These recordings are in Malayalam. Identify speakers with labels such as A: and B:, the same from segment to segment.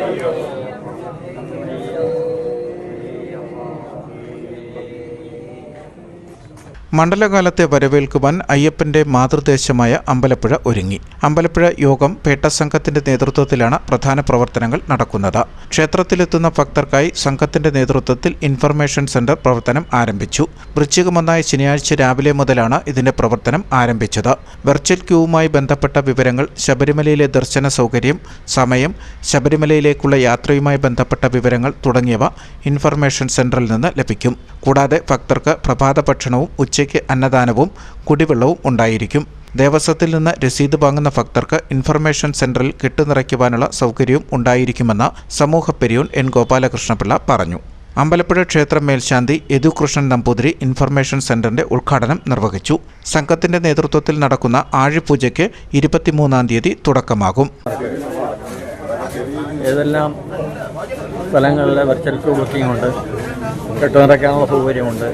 A: Hallelujah. മണ്ഡലകാലത്തെ വരവേൽക്കുവാൻ അയ്യപ്പന്റെ മാതൃദേശമായ അമ്പലപ്പുഴ ഒരുങ്ങി. അമ്പലപ്പുഴ യോഗം പേട്ട സംഘത്തിന്റെ നേതൃത്വത്തിലാണ് പ്രധാന പ്രവർത്തനങ്ങൾ നടക്കുന്നത്. ക്ഷേത്രത്തിലെത്തുന്ന ഭക്തർക്കായി സംഘത്തിന്റെ നേതൃത്വത്തിൽ ഇൻഫർമേഷൻ സെന്റർ പ്രവർത്തനം ആരംഭിച്ചു. വൃശ്ചികമൊന്നായ ശനിയാഴ്ച രാവിലെ മുതലാണ് ഇതിന്റെ പ്രവർത്തനം ആരംഭിച്ചത്. വെർച്വൽ ക്യൂവുമായി ബന്ധപ്പെട്ട വിവരങ്ങൾ ശബരിമലയിലെ ദർശന സൗകര്യം സമയം ശബരിമലയിലേക്കുള്ള യാത്രയുമായി ബന്ധപ്പെട്ട വിവരങ്ങൾ തുടങ്ങിയവ ഇൻഫർമേഷൻ സെന്ററിൽ നിന്ന് ലഭിക്കും. കൂടാതെ ഭക്തർക്ക് പ്രഭാത ഭക്ഷണവും ഉച്ചയ്ക്ക് അന്നദാനവും കുടിവെള്ളവും ഉണ്ടായിരിക്കും. ദേവസ്വത്തിൽ നിന്ന് രസീത് വാങ്ങുന്ന ഭക്തർക്ക് ഇൻഫർമേഷൻ സെന്ററിൽ കെട്ടുനിറയ്ക്കുവാനുള്ള സൗകര്യവും ഉണ്ടായിരിക്കുമെന്ന് സമൂഹ പെരിയോൻ എൻ ഗോപാലകൃഷ്ണപിള്ള പറഞ്ഞു. അമ്പലപ്പുഴ ക്ഷേത്രം മേൽശാന്തി യദുകൃഷ്ണൻ നമ്പൂതിരി ഇൻഫർമേഷൻ സെന്ററിന്റെ ഉദ്ഘാടനം നിർവഹിച്ചു. സംഘത്തിന്റെ നേതൃത്വത്തിൽ നടക്കുന്ന ആഴിപൂജയ്ക്ക് ഇരുപത്തിമൂന്നാം തീയതി തുടക്കമാകും.
B: ഏതെല്ലാം സ്ഥലങ്ങളിലെ വെർച്വൽ ക്യൂ ബുക്കിംഗ് ഉണ്ട് കെട്ടുനിറയ്ക്കാനുള്ള സൗകര്യമുണ്ട്.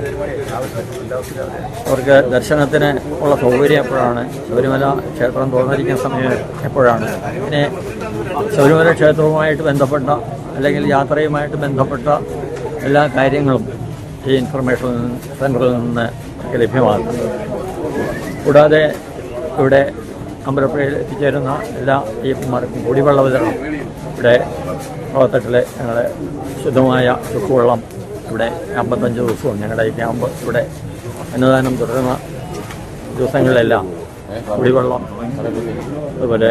B: അവർക്ക് ദർശനത്തിന് ഉള്ള സൗകര്യം എപ്പോഴാണ്? ശബരിമല ക്ഷേത്രം തുറന്നിരിക്കുന്ന സമയം എപ്പോഴാണ്? പിന്നെ ശബരിമല ക്ഷേത്രവുമായിട്ട് ബന്ധപ്പെട്ട അല്ലെങ്കിൽ യാത്രയുമായിട്ട് ബന്ധപ്പെട്ട എല്ലാ കാര്യങ്ങളും ഈ ഇൻഫർമേഷൻ സെന്ററിൽ നിന്ന് ലഭ്യമാകും കൂടാതെ ഇവിടെ അമ്പലപ്പുഴയിൽ എത്തിച്ചേരുന്ന എല്ലാ അയ്യപ്പന്മാർക്കും കുടിവെള്ള വിതരണം ഇവിടെ കുളത്തട്ടിലെ ഞങ്ങളുടെ ശുദ്ധമായ ചുക്കുവെള്ളം ഇവിടെ അമ്പത്തഞ്ച് ദിവസവും ഞങ്ങളുടെ ഈ ക്യാമ്പ് ഇവിടെ അന്നദാനം തുടരുന്ന ദിവസങ്ങളിലെല്ലാം കുടിവെള്ളം അതുപോലെ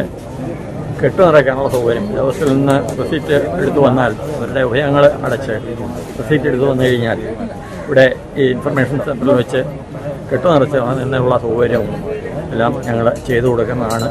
B: കെട്ടുനിറയ്ക്കാനുള്ള സൗകര്യം. ദിവസത്തിൽ നിന്ന് റെസീറ്റ് എടുത്തു വന്നാൽ അവരുടെ ഉഭയങ്ങൾ അടച്ച് റെസീറ്റ് എടുത്തു വന്നു കഴിഞ്ഞാൽ ഇവിടെ ഈ ഇൻഫർമേഷൻ സെന്ററിൽ വെച്ച് കെട്ടുനിറച്ച് എന്നുള്ള സൗകര്യവും എല്ലാം ഞങ്ങൾ ചെയ്തു കൊടുക്കുന്നതാണ്.